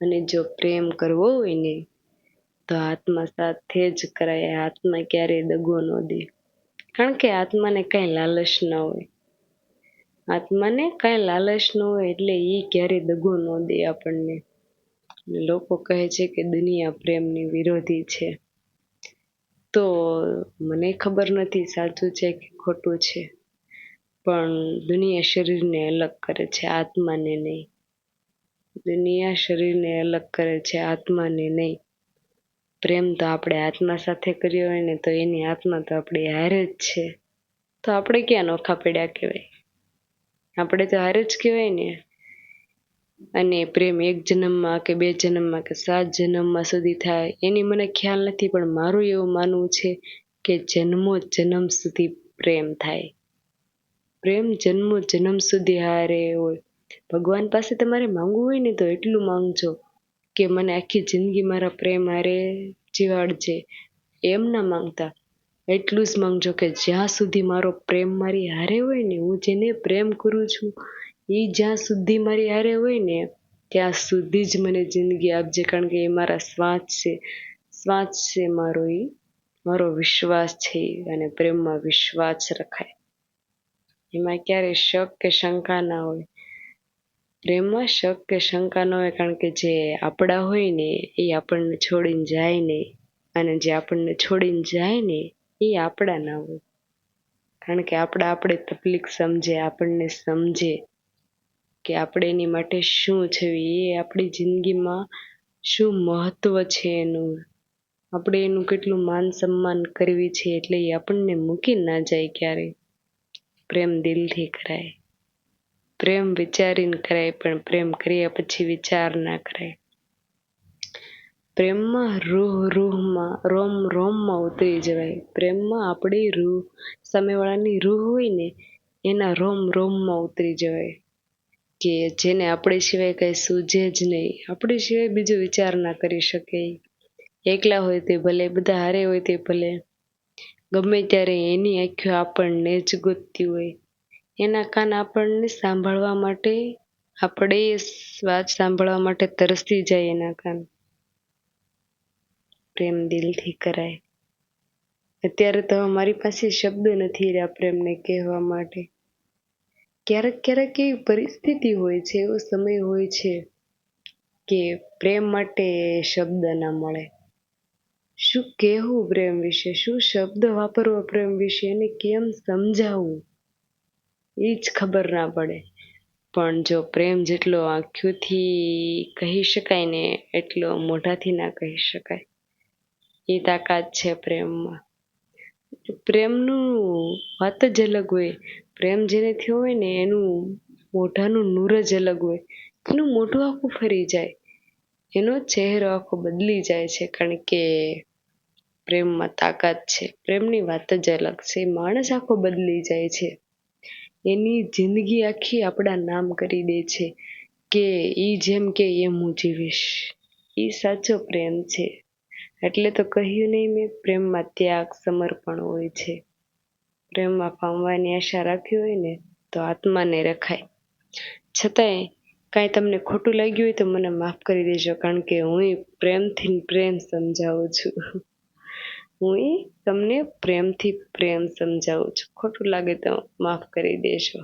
અને જો પ્રેમ કરવો હોય ને, તો આત્મા સાથે જ કરાય. આત્મા ક્યારેય દગો ન દે. કારણ કે આત્માને કાંઈ લાલચ ન હોય. આત્માને કાંઈ લાલચ ન હોય એટલે એ ક્યારેય દગો ન દે આપણને. લોકો કહે છે કે દુનિયા પ્રેમની વિરોધી છે. તો મને ખબર નથી સાચું છે કે ખોટું છે. પણ દુનિયા શરીરને અલગ કરે છે, આત્માને નહીં. દુનિયા શરીરને અલગ કરે છે, આત્માને નહીં. પ્રેમ તો આપણે આત્મા સાથે કર્યો હોય ને તો એની આત્મા તો આપણી હારે જ છે. તો આપણે ક્યાં નોખા પડ્યા કહેવાય? આપણે તો હારે જ કહેવાય ને. અને પ્રેમ એક જન્મમાં કે બે જન્મમાં કે સાત જન્મમાં સુધી થાય, એની મને ખ્યાલ નથી, પણ મારું એવું માનવું છે કે જન્મો જન્મ સુધી પ્રેમ થાય. પ્રેમ જન્મો જન્મ સુધી હારે હોય. ભગવાન પાસે તમારે માંગવું હોય ને તો એટલું માંગજો કે મને આખી જિંદગી મારા પ્રેમ હારે જીવાડજે. એમ ના માંગતા. એટલું જ માંગજો કે જ્યાં સુધી મારો પ્રેમ મારી હારે હોય ને, હું જેને પ્રેમ કરું છું, એ જ્યાં સુધી મારી હારે હોય ને, ત્યાં સુધી જ મને જિંદગી આપજે, કારણ કે એ મારા શ્વાસ છે. શ્વાસ છે મારો એ મારો વિશ્વાસ છે અને પ્રેમમાં વિશ્વાસ રખાય. એમાં ક્યારેય શક કે શંકા ના હોય. પ્રેમમાં શક કે શંકા ન હોય, કારણ કે જે આપણા હોય ને, એ આપણને છોડીને જાય નહીં અને જે આપણને છોડીને જાય ને, એ આપણા ના હોય. કારણ કે આપણા આપણે તકલીફ સમજે, આપણને સમજે કે આપણે એની માટે શું છે, એ આપણી જિંદગીમાં શું મહત્વ છે એનું. આપણે એનું કેટલું માન સન્માન કરવી છે, એટલે એ આપણને મૂકી ના જાય ક્યારેય. પ્રેમ દિલથી કરાય. પ્રેમ વિચારીને કરાય, પણ પ્રેમ કર્યા પછી વિચાર ના કરાય. પ્રેમમાં રૂહ, રૂહમાં, રોમ, રોમમાં ઉતરી જવાય. પ્રેમમાં આપણી રૂહ, સામેવાળાની રૂહ હોય ને, એના રોમ, રોમમાં ઉતરી જવાય. કે જેને આપણે સિવાય કંઈ સૂઝે જ નહીં. આપણી સિવાય બીજો વિચાર ના કરી શકે એકલા હોય તે ભલે, બધા હારે હોય તે ભલે. ગમે ત્યારે એની આંખો આપણને જ ગોતતી હોય. એના કાન આપણને સાંભળવા માટે, આપણે વાત સાંભળવા માટે તરસતી જાય એના કાન. પ્રેમ દિલથી કરાય. અત્યારે તો મારી પાસે શબ્દ નથી રહ્યા પ્રેમને કહેવા માટે. ક્યારેક ક્યારેક એવી પરિસ્થિતિ હોય છે, એવો સમય હોય છે કે પ્રેમ માટે શબ્દ ના મળે. શું કહેવું પ્રેમ વિશે? શું શબ્દ વાપરવો પ્રેમ વિશે? એને કેમ સમજાવવું? એ જ ખબર ના પડે. પણ જો પ્રેમ જેટલો આંખોથી કહી શકાય ને એટલો મોઢાથી ના કહી શકાય. એ તાકાત છે પ્રેમમાં. પ્રેમનું વાત જ અલગ હોય. પ્રેમ જેને થયો હોય ને એનું મોઢાનું નૂર જ અલગ હોય. એનું મોઢું આખું ફરી જાય. એનો ચહેરો આખો બદલી જાય છે કારણ કે પ્રેમમાં તાકાત છે. પ્રેમની વાત જ અલગ છે. માણસ આખો બદલી જાય છે. એની જિંદગી આખી આપણા નામ કરી દે છે કે એ જેમ કે એમ હું જીવીશ. એ સાચો પ્રેમ છે. એટલે તો કહ્યું નહીં મેં, પ્રેમમાં ત્યાગ, સમર્પણ હોય છે. પ્રેમમાં પામવાની આશા રાખી હોય ને, તો આત્માને રખાય. છતાંય કાંઈ તમને ખોટું લાગ્યું હોય તો મને માફ કરી દેજો, કારણ કે હું પ્રેમથી પ્રેમ સમજાવું છું. હું તમને પ્રેમથી પ્રેમ સમજાવું છું. ખોટું લાગે તો માફ કરી દેજો.